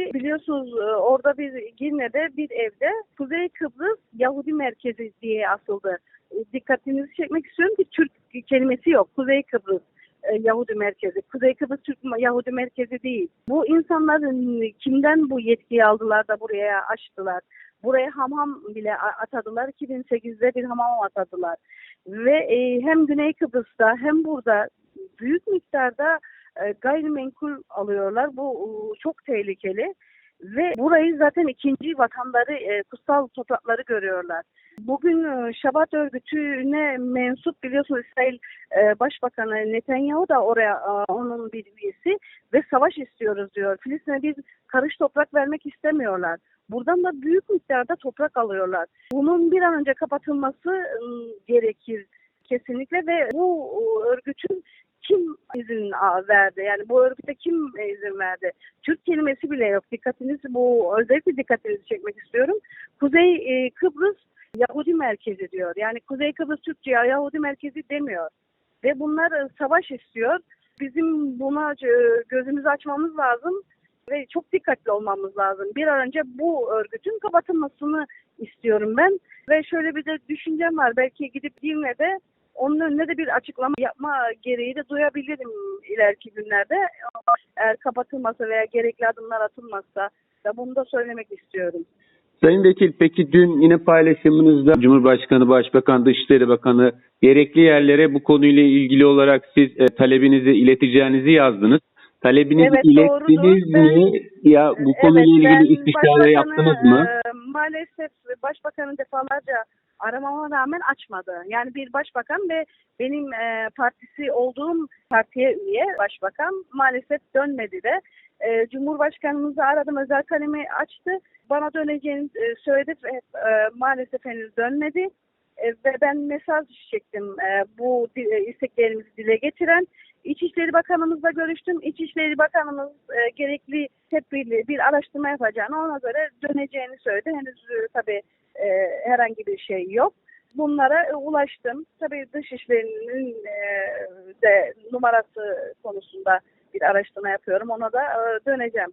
Şimdi biliyorsunuz e, orada bir Girne'de bir evde Kuzey Kıbrıs Yahudi Merkezi diye asıldı. E, Dikkatinizi çekmek istiyorum ki Türk kelimesi yok. Kuzey Kıbrıs e, Yahudi Merkezi. Kuzey Kıbrıs Türk Yahudi Merkezi değil. Bu insanların kimden bu yetkiyi aldılar da buraya açtılar? Buraya hamam bile atadılar. 2008'de bir hamam atadılar. Ve hem Güney Kıbrıs'ta hem burada büyük miktarda e, gayrimenkul alıyorlar. Bu e, çok tehlikeli. Ve burayı zaten ikinci vatanları, e, kutsal toprakları görüyorlar. Bugün e, Şabat örgütüne mensup biliyorsunuz İsrail e, Başbakanı Netanyahu da oraya onun bir üyesi ve savaş istiyoruz diyor. Filistin'e biz karış toprak vermek istemiyorlar. Buradan da büyük miktarda toprak alıyorlar. Bunun bir an önce kapatılması e, gerekir kesinlikle ve bu e, örgütün kim izin verdi? Yani bu örgüte kim e, izin verdi? Türk kelimesi bile yok. Dikkatinizi bu özellikle dikkatinizi çekmek istiyorum. Kuzey e, Kıbrıs Yahudi merkezi diyor. Yani Kuzey Kıbrıs Türkçe Yahudi merkezi demiyor. Ve bunlar e, savaş istiyor. Bizim buna e, gözümüzü açmamız lazım ve çok dikkatli olmamız lazım. Bir an önce bu örgütün kapatılmasını istiyorum ben. Ve şöyle bir de düşüncem var. Belki gidip Girne'de onun önüne de bir açıklama yapma gereği de duyabilirim ileriki günlerde. Eğer kapatılmasa veya gerekli adımlar atılmazsa da bunu da söylemek istiyorum. Sayın Vekil peki dün yine paylaşımınızda Cumhurbaşkanı, Başbakan, Dışişleri Bakanı gerekli yerlere bu konuyla ilgili olarak siz e, talebinizi ileteceğinizi yazdınız. Talebinizi Evet, ilettiniz doğrudur. mi? Ya bu konuyla Evet, ben ilgili istişare yaptınız mı? e, maalesef başbakanın defalarca aramama rağmen açmadı. Yani bir başbakan ve benim e, partisi olduğum partiye üye başbakan maalesef dönmedi de. E, Cumhurbaşkanımızı aradım özel kalemi açtı. Bana döneceğini e, söyledi ve e, maalesef henüz dönmedi. E, ve ben mesaj çektim e, bu e, isteklerimizi dile getiren. İçişleri Bakanımızla görüştüm. İçişleri Bakanımız e, gerekli tedbirli bir araştırma yapacağını ona göre döneceğini söyledi. Henüz e, tabii e, herhangi bir şey yok. Bunlara e, ulaştım. Tabii Dışişleri'nin e, de numarası konusunda bir araştırma yapıyorum. Ona da e, döneceğim.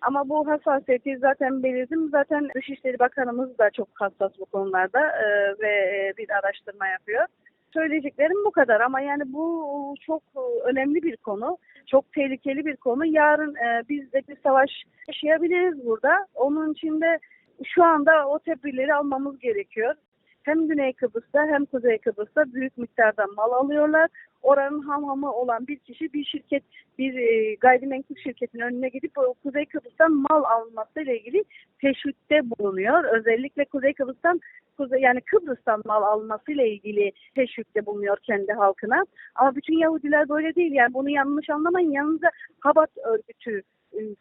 Ama bu hassasiyeti zaten belirdim. Zaten Dışişleri Bakanımız da çok hassas bu konularda e, ve e, bir araştırma yapıyor. Söyleyeceklerim bu kadar ama yani bu çok e, önemli bir konu. Çok tehlikeli bir konu. Yarın e, biz de bir savaş yaşayabiliriz burada. Onun için de şu anda o tedbirleri almamız gerekiyor. Hem Güney Kıbrıs'ta hem Kuzey Kıbrıs'ta büyük miktarda mal alıyorlar. Oranın hamamı olan bir kişi bir şirket, bir e, gayrimenkul şirketin önüne gidip Kuzey Kıbrıs'tan mal almasıyla ilgili teşvikte bulunuyor. Özellikle Kuzey Kıbrıs'tan Kuzey yani Kıbrıs'tan mal almasıyla ilgili teşvikte bulunuyor kendi halkına. Ama bütün Yahudiler böyle değil. Yani bunu yanlış anlamayın. Yalnızca Habat örgütü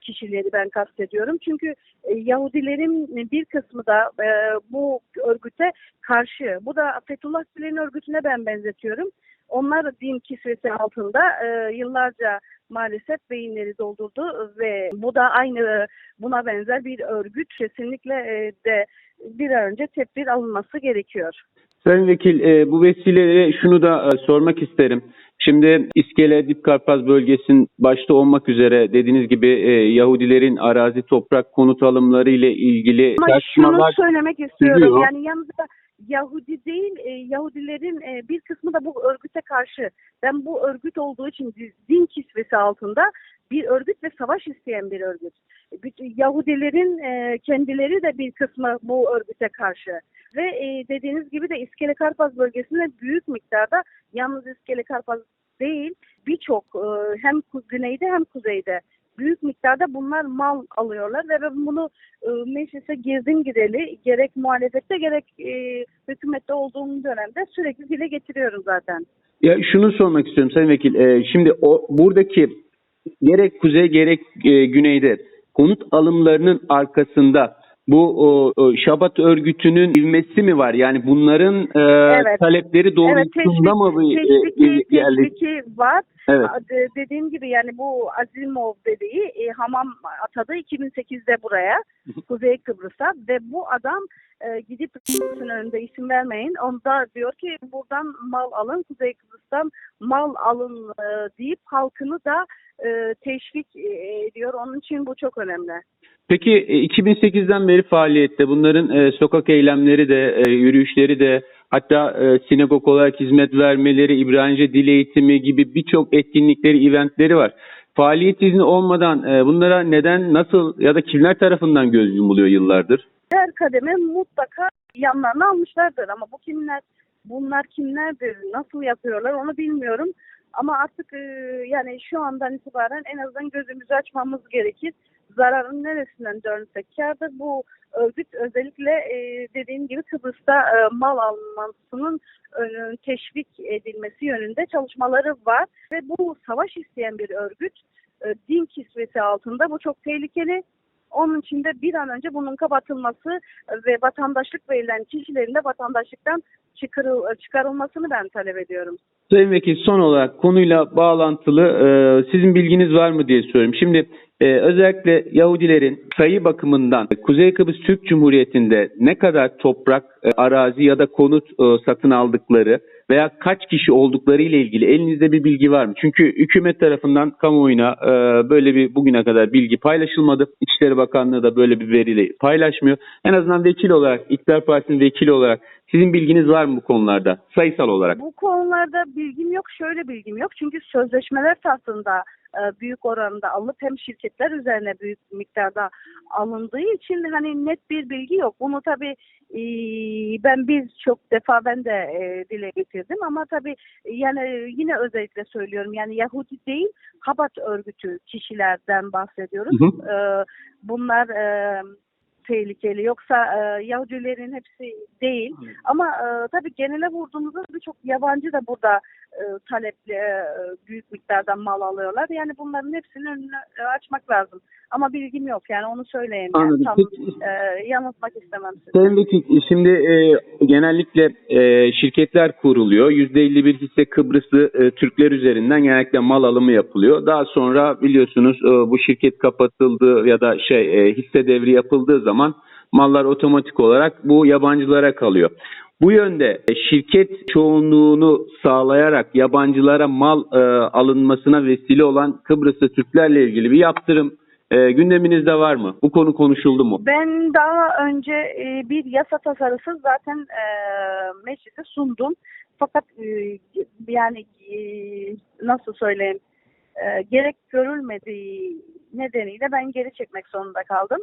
kişileri ben kastediyorum. Çünkü e, Yahudilerin bir kısmı da e, bu örgüte karşı. Bu da Fethullah Gülen'in örgütüne ben benzetiyorum. Onlar din kisvesi altında e, yıllarca maalesef beyinleri doldurdu ve bu da aynı buna benzer bir örgüt. Kesinlikle e, de bir an önce tedbir alınması gerekiyor. Sayın Vekil e, bu vesileyle şunu da e, sormak isterim. Şimdi İskele Dipkarpaz bölgesinin başta olmak üzere dediğiniz gibi e, Yahudilerin arazi toprak konut alımları ile ilgili Ama şunu tartışmalar söylemek istiyorum. sürüyor. Yani yalnızca Yahudi değil, e, Yahudilerin e, bir kısmı da bu örgüte karşı. Ben bu örgüt olduğu için din kisvesi altında bir örgüt ve savaş isteyen bir örgüt. Yahudilerin e, kendileri de bir kısmı bu örgüte karşı. Ve e, dediğiniz gibi de İskele Karpaz bölgesinde büyük miktarda yalnız İskele Karpaz değil birçok e, hem güneyde hem kuzeyde büyük miktarda bunlar mal alıyorlar ve ben bunu e, meclise girdim gideli gerek muhalefette gerek e, hükümette olduğum dönemde sürekli dile getiriyorum zaten. Ya şunu sormak istiyorum Sayın Vekil. Ee, şimdi o buradaki gerek kuzey gerek e, güneyde konut alımlarının arkasında bu o, o Şabat örgütünün ivmesi mi var? Yani bunların e, Evet. talepleri Evet doğrultusunda mı bu e, teşviki, e, teşviki var. Evet. De- dediğim gibi yani bu Azimov dediği e, hamam atadı 2008'de buraya Kuzey Kıbrıs'a ve bu adam e, gidip Kıbrıs'ın önünde isim vermeyin. Onda diyor ki buradan mal alın Kuzey Kıbrıs'tan mal alın e, deyip halkını da e, teşvik e, ediyor. Onun için bu çok önemli. Peki e, 2008'den beri faaliyette bunların e, sokak eylemleri de e, yürüyüşleri de hatta e, sinagog olarak hizmet vermeleri, İbranice dil eğitimi gibi birçok etkinlikleri, eventleri var. Faaliyet izni olmadan e, bunlara neden, nasıl ya da kimler tarafından göz yumuluyor yıllardır? her kademe mutlaka yanlarına almışlardır ama bu kimler bunlar kimlerdir nasıl yapıyorlar onu bilmiyorum ama artık e, yani şu andan itibaren en azından gözümüzü açmamız gerekir. Zararın neresinden dönsek? Kârdır bu örgüt özellikle e, dediğim gibi Kıbrıs'ta e, mal almasının e, teşvik edilmesi yönünde çalışmaları var. Ve bu savaş isteyen bir örgüt e, din kisvesi altında bu çok tehlikeli. Onun için de bir an önce bunun kapatılması ve vatandaşlık verilen kişilerin de vatandaşlıktan çıkarıl, çıkarılmasını ben talep ediyorum. Sayın Vekil son olarak konuyla bağlantılı e, sizin bilginiz var mı diye soruyorum. Şimdi e, özellikle Yahudilerin sayı bakımından Kuzey Kıbrıs Türk Cumhuriyeti'nde ne kadar toprak, e, arazi ya da konut e, satın aldıkları veya kaç kişi oldukları ile ilgili elinizde bir bilgi var mı? Çünkü hükümet tarafından kamuoyuna e, böyle bir bugüne kadar bilgi paylaşılmadı. İçişleri Bakanlığı da böyle bir veriyi paylaşmıyor. En azından vekil olarak, İktidar Partisi'nin vekili olarak sizin bilginiz var mı bu konularda sayısal olarak? Bu konularda bilgim yok, şöyle bilgim yok. Çünkü sözleşmeler tahtında e, büyük oranda alınıp hem şirketler üzerine büyük miktarda alındığı için hani net bir bilgi yok. Bunu tabii e, ben biz çok defa ben de e, dile getirdim ama tabii yani yine özellikle söylüyorum yani Yahudi değil Habat örgütü kişilerden bahsediyoruz. Hı hı. Bunlar tehlikeli yoksa e, Yahudilerin hepsi değil. Ama e, tabii genele vurduğumuzda birçok yabancı da burada e, talepli e, büyük miktarda mal alıyorlar. Yani bunların hepsinin önünü e, açmak lazım. Ama bilgim yok yani onu söyleyeyim. Yani. Anladım. Tam Peki, e, yanıltmak istemem sizi. Vekil, şimdi e, genellikle e, şirketler kuruluyor. %51 hisse Kıbrıslı e, Türkler üzerinden genellikle mal alımı yapılıyor. Daha sonra biliyorsunuz e, bu şirket kapatıldı ya da şey e, hisse devri yapıldığı zaman mallar otomatik olarak bu yabancılara kalıyor. Bu yönde e, şirket çoğunluğunu sağlayarak yabancılara mal e, alınmasına vesile olan Kıbrıslı Türklerle ilgili bir yaptırım e, gündeminizde var mı? Bu konu konuşuldu mu? Ben daha önce e, bir yasa tasarısı zaten e, meclise sundum. Fakat e, yani e, nasıl söyleyeyim e, gerek görülmediği nedeniyle ben geri çekmek zorunda kaldım.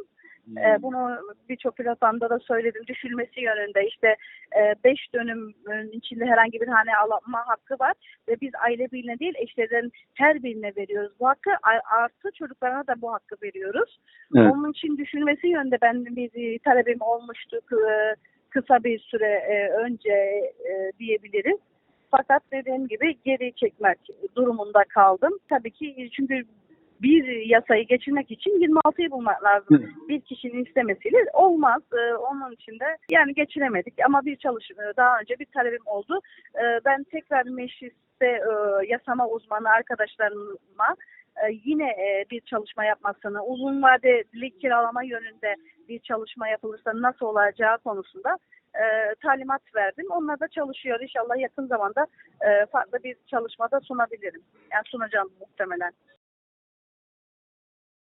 E, bunu birçok platformda da söyledim. Düşülmesi yönünde işte 5 dönümün içinde herhangi bir hane alma hakkı var ve biz aile birine değil eşlerin her birine veriyoruz bu hakkı. Artı çocuklarına da bu hakkı veriyoruz. Evet. Onun için düşünmesi yönde ben bir talebim olmuştu kı- kısa bir süre e, önce e, diyebiliriz. Fakat dediğim gibi geri çekmek durumunda kaldım. Tabii ki çünkü bir yasayı geçirmek için 26'yı bulmak lazım. Bir kişinin istemesiyle olmaz. Ee, onun için de yani geçiremedik ama bir çalışma daha önce bir talebim oldu. Ee, ben tekrar mecliste e, yasama uzmanı arkadaşlarıma e, yine e, bir çalışma yapmasını, uzun vadeli kiralama yönünde bir çalışma yapılırsa nasıl olacağı konusunda e, talimat verdim. Onlar da çalışıyor. İnşallah yakın zamanda e, farklı bir çalışmada sunabilirim. Yani sunacağım muhtemelen.